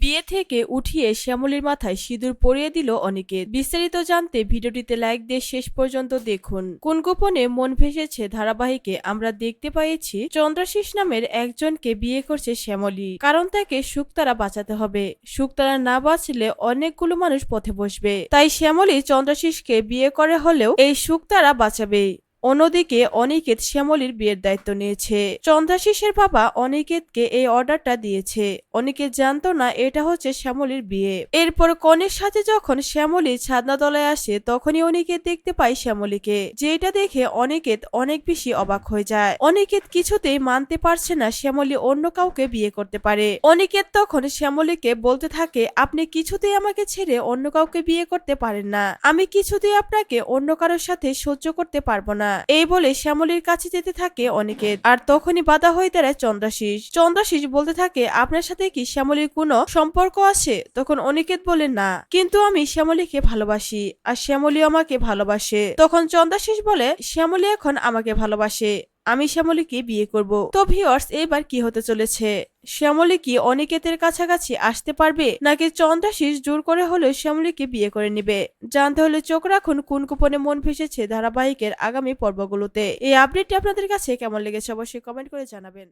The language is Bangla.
বিয়ে থেকে উঠিয়ে শ্যামলীর মাথায় সিঁদুর পরিয়ে দিল অনেকে। বিস্তারিত জানতে ভিডিওটিতে লাইক দিয়ে শেষ পর্যন্ত দেখুন। কোন গোপনে মন ভেসেছে ধারাবাহিকে আমরা দেখতে পেয়েছি চন্দ্রাশিস নামের একজনকে বিয়ে করছে শ্যামলী। কারণ তাকে শুকতারা বাঁচাতে হবে। শুকতারা না বাঁচলে অনেকগুলো মানুষ পথে বসবে। তাই শ্যামলী চন্দ্রাশিসকে বিয়ে করে হলেও এই শুকতারা বাঁচাবে অন্যদিকে অনিকেত শ্যামলীর বিয়ের দায়িত্ব নিয়েছে। চন্দ্রাশিসের বাবা অনিকেতকে এই অর্ডারটা দিয়েছে। অনিকেত জানতো না এটা হচ্ছে শ্যামলীর বিয়ে। এরপর কনের সাথে যখন শ্যামলী ছাদনা তলায় আসে, তখনই অনিকেত দেখতে পায় শ্যামলীকে। যেটা দেখে অনিকেত অনেক বেশি অবাক হয়ে যায়। অনিকেত কিছুতেই মানতে পারছে না শ্যামলী অন্য কাউকে বিয়ে করতে পারে। অনিকেত তখন শ্যামলীকে বলতে থাকে, আপনি কিছুতেই আমাকে ছেড়ে অন্য কাউকে বিয়ে করতে পারেন না। আমি কিছুতেই আপনাকে অন্য কারোর সাথে সহ্য করতে পারব না। এই বলে শ্যামলীর কাছে যেতে থাকে অনেকে, আর তখনই বাধা হয়ে দাঁড়ায় চন্দ্রাশিস। চন্দ্রাশিস বলতে থাকে, আপনার সাথে কি শ্যামলীর কোনো সম্পর্ক আছে? তখন অনিকেত বলে, না। কিন্তু আমি শ্যামলীকে ভালোবাসি, আর শ্যামলী আমাকে ভালোবাসে। তখন চন্দ্রাশিস বলে, শ্যামলী এখন আমাকে ভালোবাসে। আমি শ্যামলীকে বিয়ে করব। তো ভিওর্স এবার কি হতে চলেছে? শ্যামলী কি অনিকেতের কাছাকাছি আসতে পারবে? নাকি চন্দ্রাশিস জোর করে হলেও শ্যামলীকে বিয়ে করে নিবে? জানতে হলে চোখ রাখুন কোন কুপনে মন ভেসেছে ধারাবাহিকের আগামী পর্বগুলোতে। এই আপডেটটি আপনাদের কাছে কেমন লেগেছে অবশ্যই কমেন্ট করে জানাবেন।